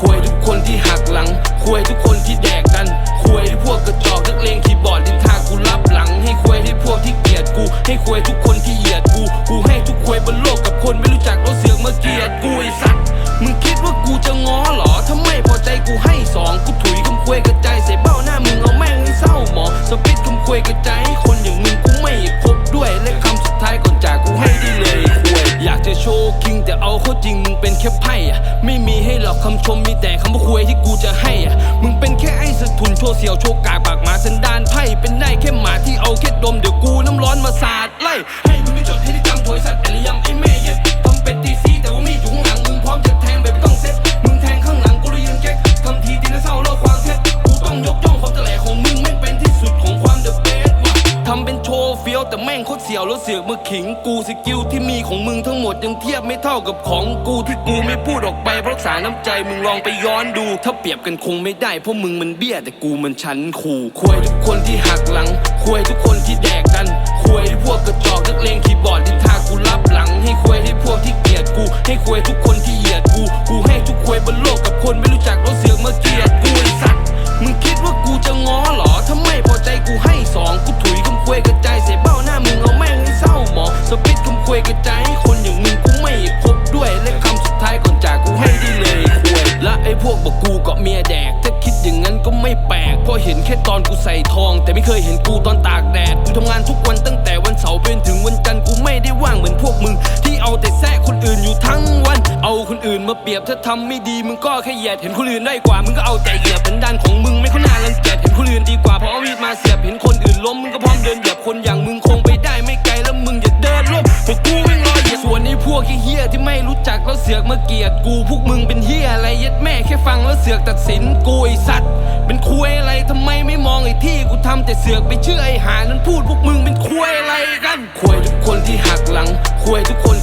คุยทุกคนที่หักหลังคุยทุกคนที่แดกดันคุยที่พวกกระจอกนักเลงคีย์บอร์ดดินทากูรับหลัง ให้คุยให้พวกที่เกลียดกู ให้คุยทุกคนที่เหยียดกู กูให้ทุกคุยบนโลกกับคนไม่รู้จักรถเสือกมาเกลียดกูไอ้สัตว์ มึงคิดว่ากูจะง้อเหรอถ้าไม่พอใจกูให้สองกูถุยคำคุยกระจายใส่เบ้าหน้ามึงเอาแม่งให้เศร้าหมอสปิดคำคุยกระจายให้ เอาเข้าจริงมึงเป็นแค่ไพ่อะไม่มีให้หรอกคำชมมีแต่คำว่าคุยที่กูจะให้อะมึงเป็นแค่ไอ้สะทุนโชว์เสียวโชว์กากปากหมาสันดานไพ่เป็นได้แค่หมาที่เอาแค่ดมเดี๋ยวกูน้ำร้อนมาสาดไล่ แต่แม่งโคตรเสียวแล้วเสือกมาขิงกูสกิลที่มีของมึงทั้งหมดยังเทียบไม่เท่ากับของกูที่กูไม่พูดออกไปเพราะสารน้ำใจมึงลองไปย้อนดู ถ้าเปรียบกันคงไม่ได้เพราะมึงมันเบี้ยแต่กูมันชั้นขู่คุยทุกคนที่หักหลังคุยทุกคนที่แดกดันคุยพวกกระจอกนักเลงคีย์บอร์ดดินทากูรับหลัง แค่ตอนกูใส่ทอง แต่ไม่เคยเห็นกูตอนตากแดดกูทำงานทุกวันตั้งแต่วันเสาร์เป็นถึงวันจันทร์กูไม่ได้ว่างเหมือนพวกมึง ที่เอาแต่แซะคนอื่นอยู่ทั้งวัน เอาคนอื่นมาเปรียบถ้าทำไม่ดีมึงก็แค่เหยียดเห็นคนอื่นได้กว่ามึงก็เอาแต่เหยียบเป็นด้านของมึงไม่ค่อยน่ารังเกียจ วกเฮี้ยที่ไม่รู้จักแล้วเสือกมาเกียดกู พวกมึงเป็นเฮี้ยอะไรยัดแม่แค่ฟังแล้วเสือกตัดสินกูไอสัตว์ เป็นคุยอะไรทำไมไม่มองไอ้ที่กูทำแต่เสือกไปเชื่อไอ้หานั้นพูดพวกมึงเป็นคุยอะไรกันคุยทุกคนที่หักหลังคุยทุกคน